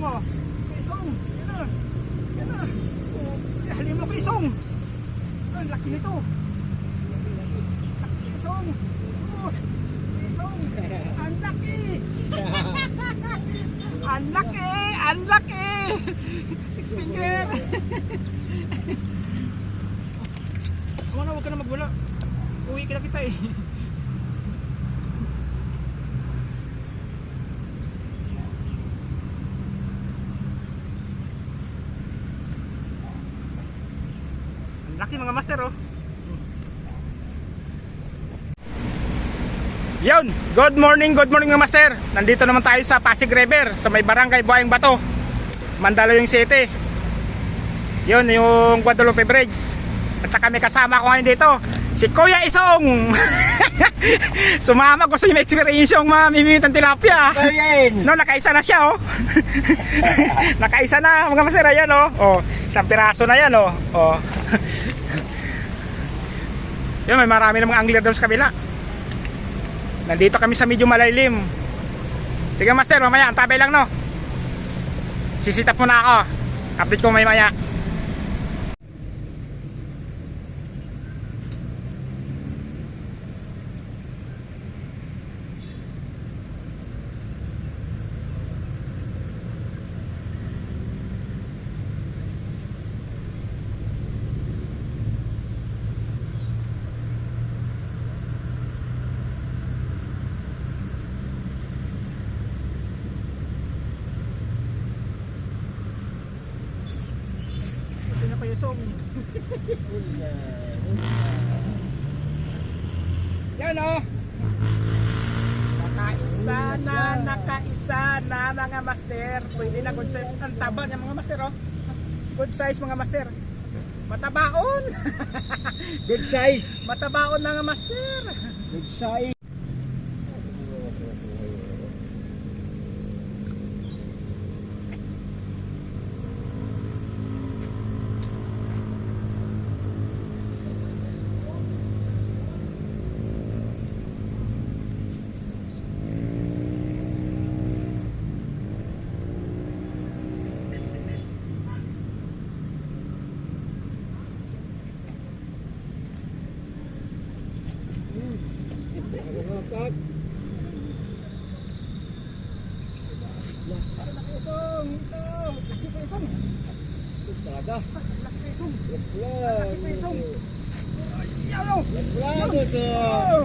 isong oh. Isong. Yan na. Yan na. Oh, halin mo isong. Ang laki nito. Isong. Isong. Ang laki. Ang laki. Ang laki. Six finger. Ano na, huwag ka na magwala. Uwi ka na kita eh. Master oh. Yun, good morning, good morning mga master. Nandito naman tayo sa Pasig River, sa may barangay Buayang Bato, Mandaluyong City. Yun, yung Guadalupe Bridge. At saka may kasama ko ngayon dito, si Kuya Isong. Sumama gusto niya ma-experience yung mamimimit ng tilapia. Experience! No, nakaisa na siya, oh. nakaisa na, mga master, ayan, oh. Oh, isang piraso na yan, oh. Oh. Yun, may marami namang angler doon sa kabila. Nandito kami sa medyo malalim. Sige, master, mamaya, antabay lang, no. Sisitap muna ako. Update ko may maya. Master. Pwede na good size. Ang taba niya mga master oh. Good size mga master. Matabaon. Good size! Matabaon mga master. Good size! Talaga! Laki isong. Laplan! Isong. Yan o. Laplan ito! Oh,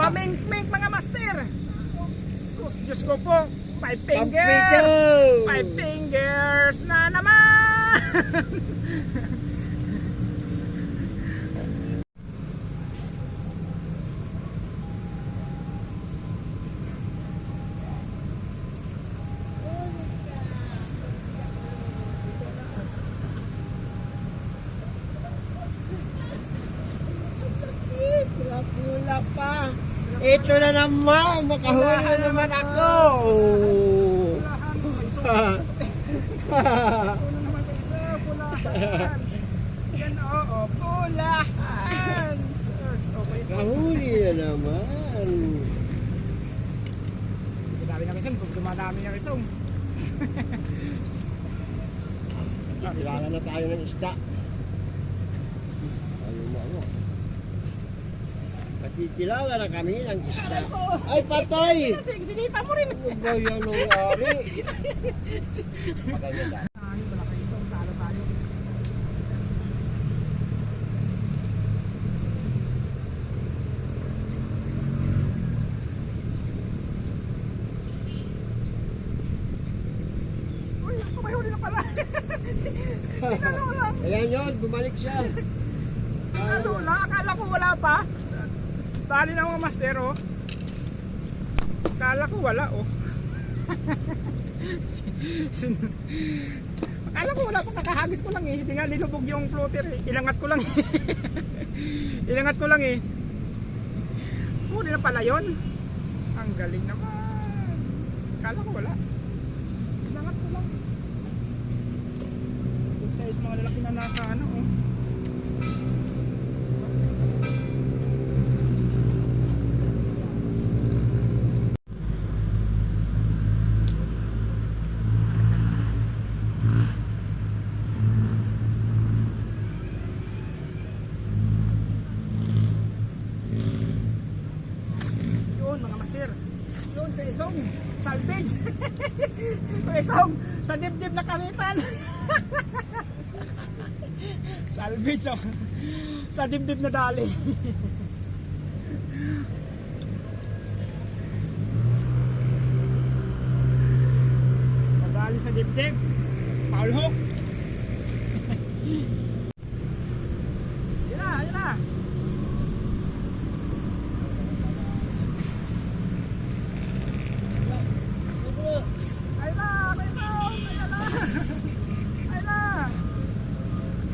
Pamink-mink mga master. Sus, Diyos ko po. Five fingers. Five fingers na naman. Pula pa! Ito na naman! Nakahuli na naman ako! Yan o, oh, pulahan. Sus, okay. so, Kahuli na naman! Dumadami na isang, dumadami na isang. Kilala na tayo ng isda. Nakikilala na kami ng isda. Ay, patay! Sinipa mo rin. Ano ba yan ang ari? Pala. Sinalula. Ayan yun, bumalik siya. Sinalula. Akala ko wala pa. Tali na mga master, oh. Akala ko wala, oh. Sin Akala ko wala pa kakahagis ko lang eh. Hindi nga linubog yung floater eh. Ilangat ko lang eh. Ilangat ko lang eh. Huli na pala yun. Ang galing naman. Akala ko wala. Ilangat ko lang. Good size mga lalaki na nasa ano oh. Isong, salvage. Kuya Isong, sa dibdib na kalitan. salvage oh. Sa dibdib na dali. Madali sa dibdib. Foul hook. Yun na, yun na. Ayun na, may sound! Ayun na! Ayun na!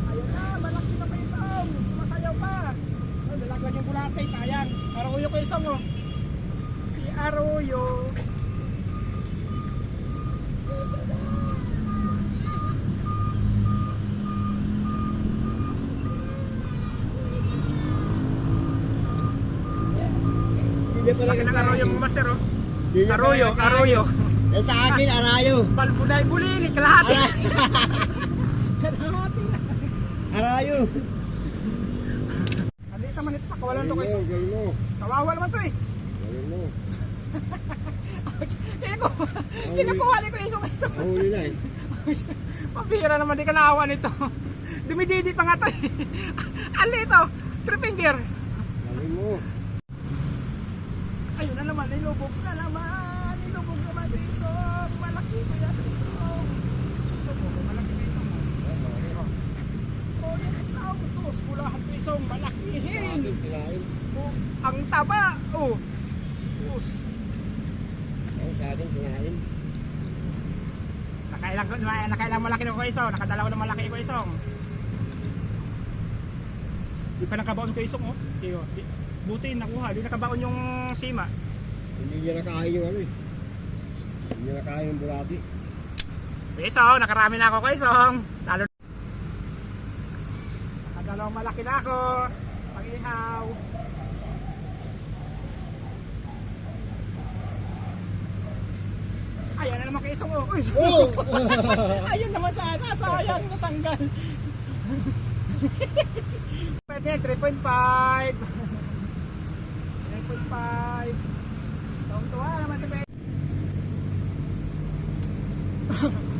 Ayun na, malaki na may sound! Sumasayaw pa! Ay, nalagyan yung bulate, sayang. Aruyo ko yung song, oh. Si Aruyo. Hindi pa Laki ng Aruyo mo, master, oh. Hindi pa Aruyo, nagkakain. Aruyo. Eh sa akin, arayo. Balbunay bulilit, kalahati. Ara- Kalahati na. arayo. Man ito, pakawalan to ko Gawin mo, isang. gawin mo. Kawawa naman to, eh. Gawin mo. Kinukuha, kinukuha ni ko isang ito. Mahuli na eh. Pabira naman, di ka naawa nito. Dumididi pa nga to eh. Ali ito, three finger. Gawin mo. Ayun na nilubog na naman. Nilubog naman sa isong. Malaki ko yan sa isong. Lubog, malaki na isong. Oh, yan isang sus. Pulahan ko isong malakihin. Kinain. Oh, ang taba. Oh. Sus. Ako sa atin kinain. Nakailang, nakailang malaki na ko isong. Nakadalawa na malaki ko isong. Di pa nakabaon ko isong oh. Di, oh. Buti nakuha. Di nakabaon yung sima. Hindi niya nakain yung ano eh. Hindi niya nakain yung bulati. Isong, nakarami na ako kay Isong. Lalo Nakadalawang malaki na ako. Pag-ihaw. Ayan na naman kay Isong. Oh. Uy, Oh! Ayun naman sana. Sayang natanggal. Pwede, 3.5. 3.5. Tuwang-tuwa naman si Ben.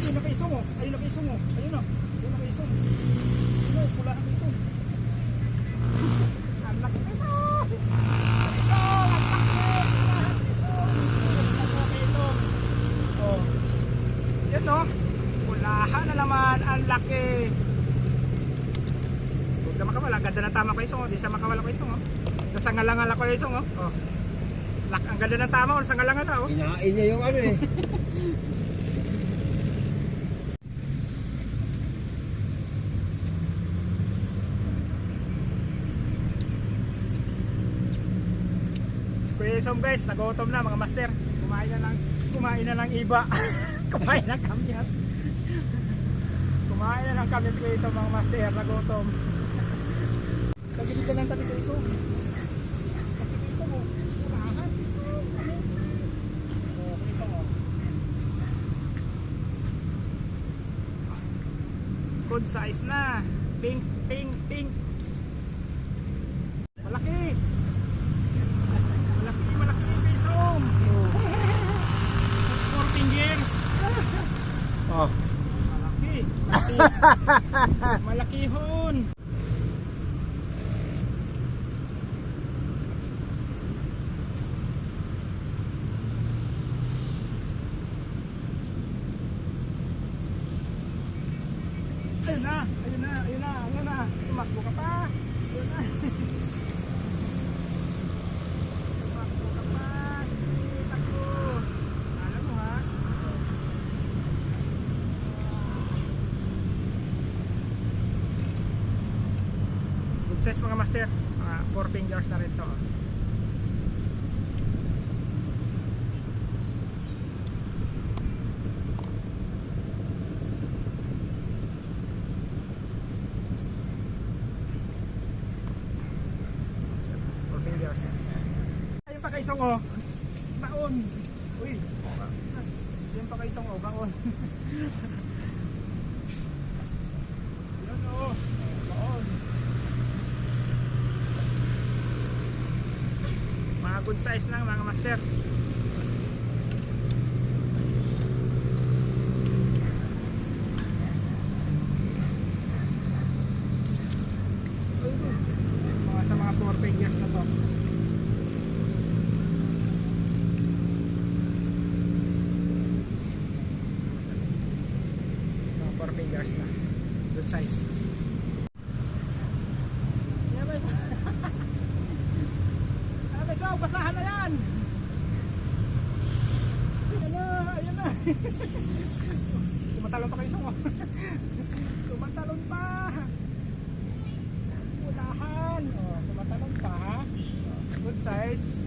Ayun na kay Isong oh. Ayun na kay Isong oh. Ayun na. Ayun na kay Isong. Ayun na, pula ang Isong. Ang laki kay Isong. Isong, ang laki. Pulahan kay Isong. Ang laki kay Isong. Oh. Yun no. Pulahan na naman. Ang laki. Huwag na makawala. Ganda na tama kay Isong oh. Di siya makawala kay Isong oh. Isong oh. Oh. Lak, ang ganda ng tama oh. Nasangalangal na oh. Kinain niya yung ano eh. Isom guys, nagutom na mga master. Kumain na lang, kumain na lang iba. kumain na kami. kumain na lang kami sa mga master, nagutom. Sa gilid ng tabi Kuya Isom. Tabi Kuya Isom oh. Kurahan Kuya Isom. Ano? Oh, Kuya Isom oh. Good size na. Pink, pink, pink. Malaki. Malaki, malaki yung pisong. Four fingers. Oh. Malaki. Malaki. malaki hon. Ayun na, ayun na, ayun na, ayun na. Tumakbo ka pa. Ayun na. Takbo ka pa. Sige, takbo. Alam mo ha. Good size mga master. Mga 4 fingers na rin to. Four fingers. Ayun pa kay Song oh. Taon. Uy. Ayun to kayo itong bangon. Yun o. Baon. Mga good size lang mga master. Mga mga 4 fingers na to. Mga 4 fingers na. Good size. Yan ba isa? Yan ba isa? Basahan na yan! Ayan na! Ayan na! Tumatalon pa kayo sa Tumatalon pa! Unahan! Oh, tumatalon pa? Good size.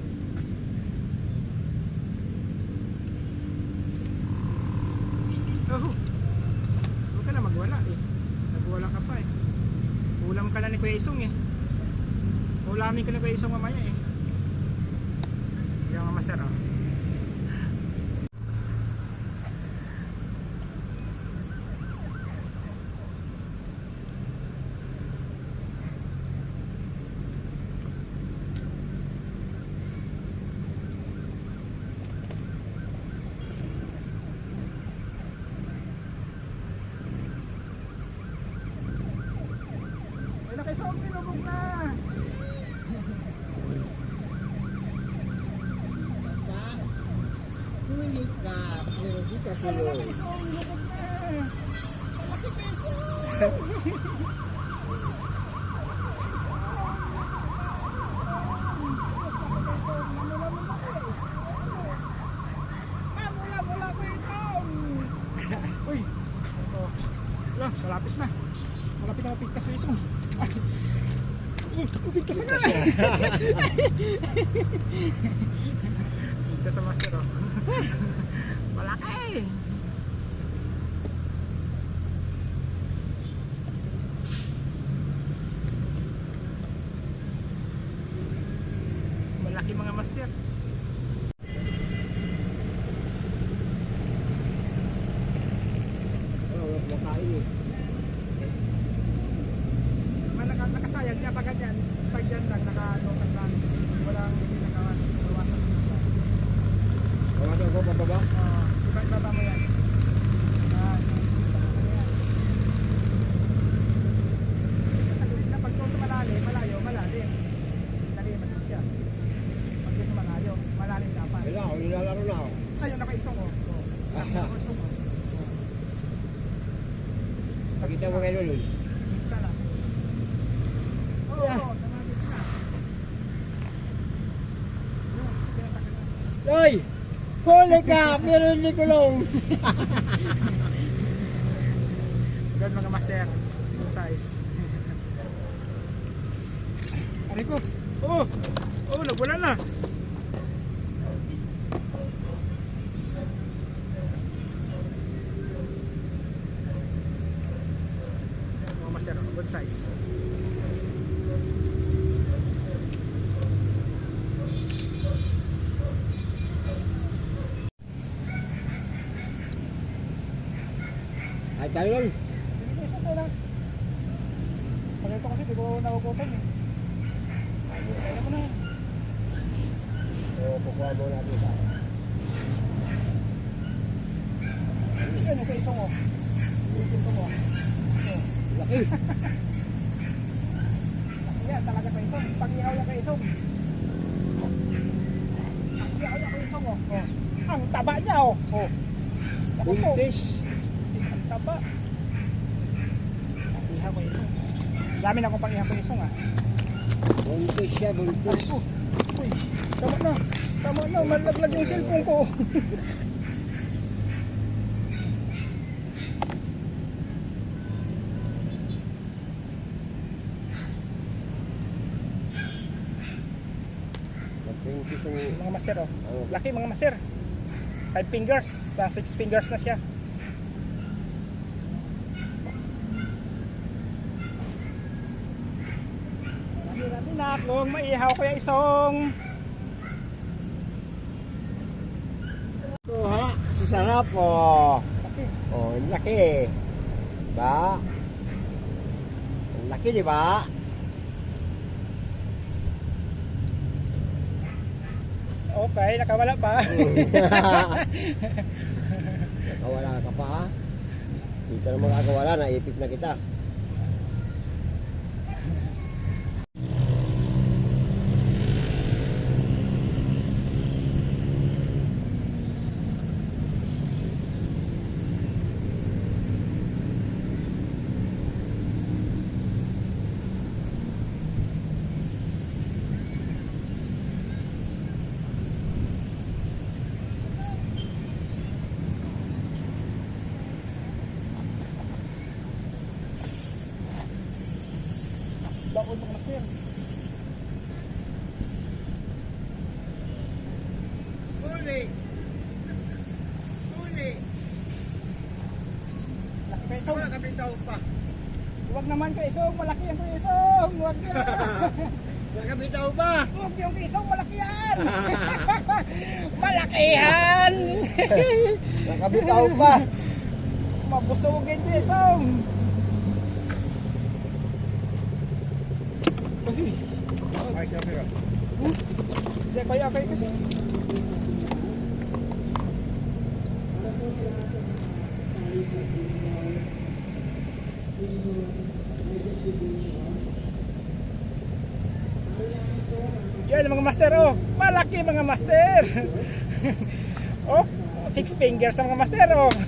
Oh, huwag na magwala eh. Nagwala ka pa eh. Ulam ka na ni Kuya Isong eh. Ulamin ka ni Kuya Isong mamaya eh. Yung master oh. Ay na kay Isong, pinubog na. Ka, huli ka, pero di ka Ay na tuloy. kay Isong, pinubog na. Malaki peso. Uy! Oh. Wala, malapit na. Malapit na mapigtas na isong. Uy, pigtas na! Pigtas sa master oh. Malaki! Malaki mga master. Oo, makain eh. Malaka, nakasayang niya pag ganyan. Pag dyan lang, naka-local lang. Walang hindi nakawasan. Kawasan ko pababa? Uh, iba ibaba mo yan. Ah, yan. Matalim na pag ito malalim, malayo, malalim. Malalim natin siya. Pag ito malayo, malalim dapat. Wala ako, nilalaro na ako. Ayun, nakaisong oh. Oh. Nakaisong oh. Oh. Pakita mo ngayon yun. Isa lang. Oo, Yeah. oo, tumagit na. Yun, pinatakin Hoy! Huli ka, hindi ko lang. Good mga master. Good size. Aray ko. Oo. Oo, nagwala na. Mga master, good size. Ay, tayo lang. Pagkito kasi, di ko nagugutom eh. Kaya mo na yan. Oo, kukuha mo natin sa Yan, yung kaisong mo. Yung kaisong mo. laki. Yan, talaga kaisong. Pag ihaw yung kaisong. Pag ihaw yung kaisong mo. Oh. Ang taba niya oh. Oh. Buntis. Is ang taba. Pag ihaw kaisong. Dami na akong pang ihaw kaisong ah. Buntis siya, buntis. Uy, tama na. Tama na, malaglag yung cellphone ko. Mga master oh. Ano? Laki mga master. 5 fingers. Sa 6 fingers na siya. Marami na kung maihaw ko yung isong. Ha, sarap, oh. Oh, ang laki. Ba? Ang laki, di ba? Okay, nakawala pa. Nakawala ka pa? Hindi ka na makakawala, naipit na kita. Laki pa isong. kami tao pa. Huwag naman ka isong, malaki ang isong. Huwag yan. Wala kami tao pa. Huwag yung isong, malaki yan. malaki yan. Wala kami tao pa. Mabusugin yung isong. Ay, sabi ka. Hindi, kaya kayo kasi. Yan mga master oh. Malaki mga master. oh, six fingers mga master oh.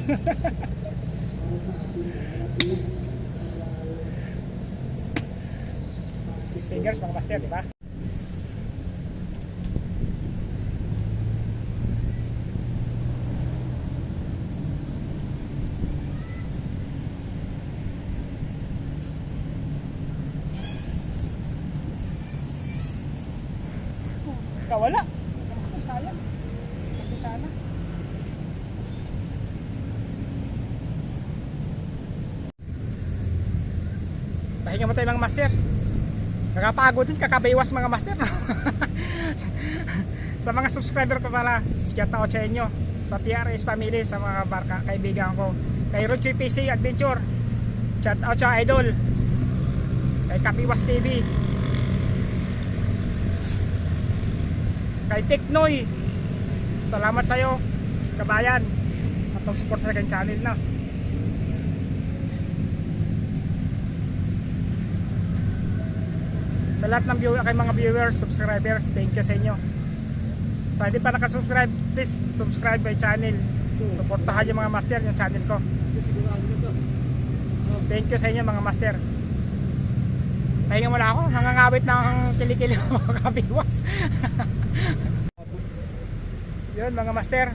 six fingers mga master, di ba? Kawala. Master, sayang. Ito sana. Pahinga mo tayo mga master. Nakapagod din, kakabaywas mga master. sa mga subscriber ko pala, shout out sa inyo. Sa TRS family, sa mga barka, kaibigan ko. Kay Ruchi PC Adventure. Shout out sa idol. Kay Kapiwas TV. kay Teknoy salamat sa'yo kabayan sa support sa akin channel na sa lahat ng viewer, kay mga viewers, subscribers thank you sa inyo. Sa hindi pa nakasubscribe please subscribe my channel. Supportahan yung mga master yung channel ko. Thank you sa inyo mga master. Pahinga muna ako. Nangangawit ng kilikili mo kabiwas yun mga master.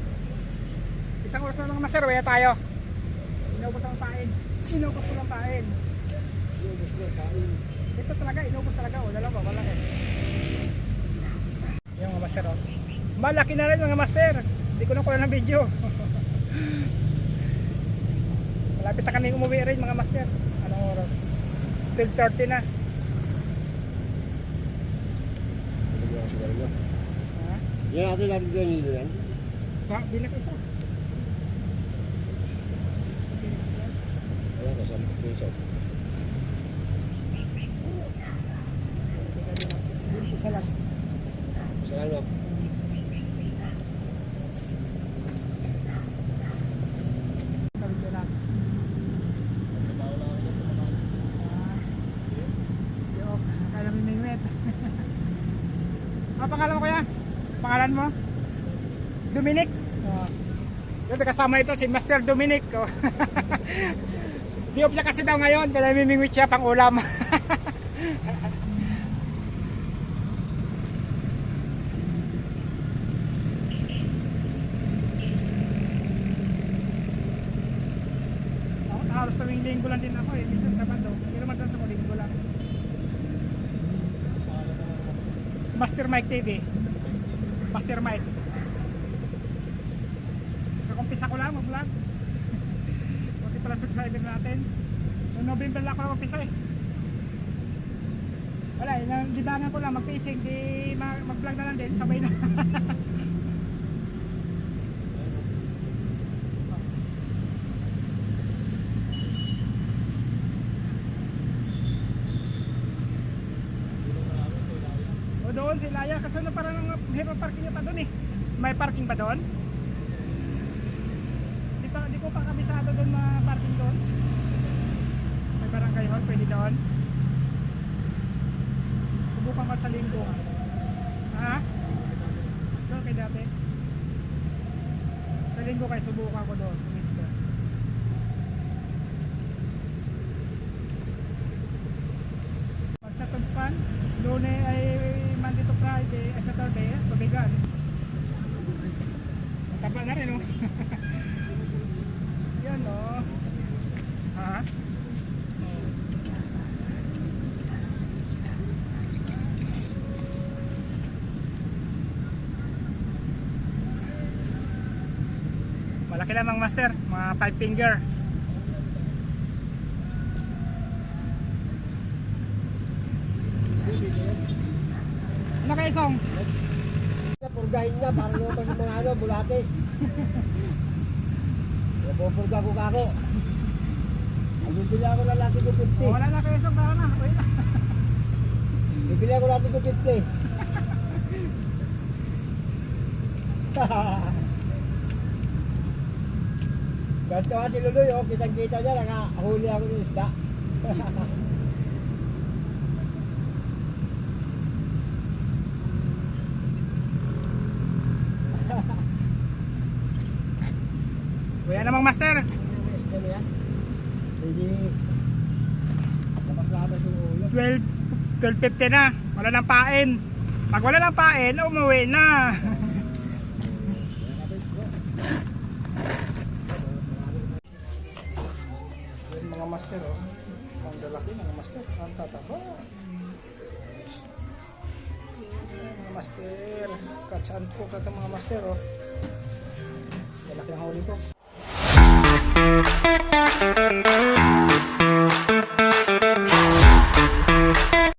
Isang oras na mga master. Wala tayo. Inubos ang pain. Inubos ko ng pain ito talaga inubos talaga o dalawa wala eh yung mga master oh. malaki na rin mga master hindi ko na kuha ng video malapit na kami umuwi rin mga master anong oras 12.30 na? Yan natin natin ganilo yan. Ha? Bilang isa. Wala ka, 10 piso. Isa lang. Salamat. Sabi ko lang. Ah. Yo, akala mo may wet. Ano pangalan mo kuya? Pangalan mo? Dominic? Oh. Ito kasama ito si Master Dominic. Oh. Di off niya kasi daw ngayon, kaya mimingwit siya pang ulam. Ako, halos tuwing linggo lang din ako eh. Minsan Sabado. Pero madalas ako linggo lang. Master Mike TV. Master Mike. Kakumpisa ko lang mag-vlog. Buti pala subscriber natin. Noong November lang ako nag-umpisa eh. Wala, eh, ginana ko lang mag-facing. Di mag-vlog na lang din. Sabay na. doon si Laya kasi ano parang hirap parking doon? Di, pa, di ko pa kabisado doon na parking doon. May barangay hall, pwede doon. Subukan ko sa linggo. Ha? Doon kay dati. Sa linggo kayo subukan ko doon. Mister. Pag sa Tugpan, Lune ay Monday to Friday, ay Saturday, pabigan. Taba na rin, oh. Yan, oh. Ha? Malaki mga master, mga 5 finger. Ano kayo song? Purgahin niya para naman sa mga ano, bulate. Napupurga ko kako. Bibili ako ng lati ko 50. Oh, wala na kayo song na. Uy na. Bibili ako lati ko 50. Ganto nga si Luloy, oh, kitang-kita niya, nakahuli ako ng isda. Kuya namang master. Hindi. Nakaplano sa ulo. 12 12.50 na. Wala nang pain. Pag wala nang pain, umuwi na. Ang tataba. Yan, mga master. Katsaan ko kata mga master oh. Lalaki ang huli ko.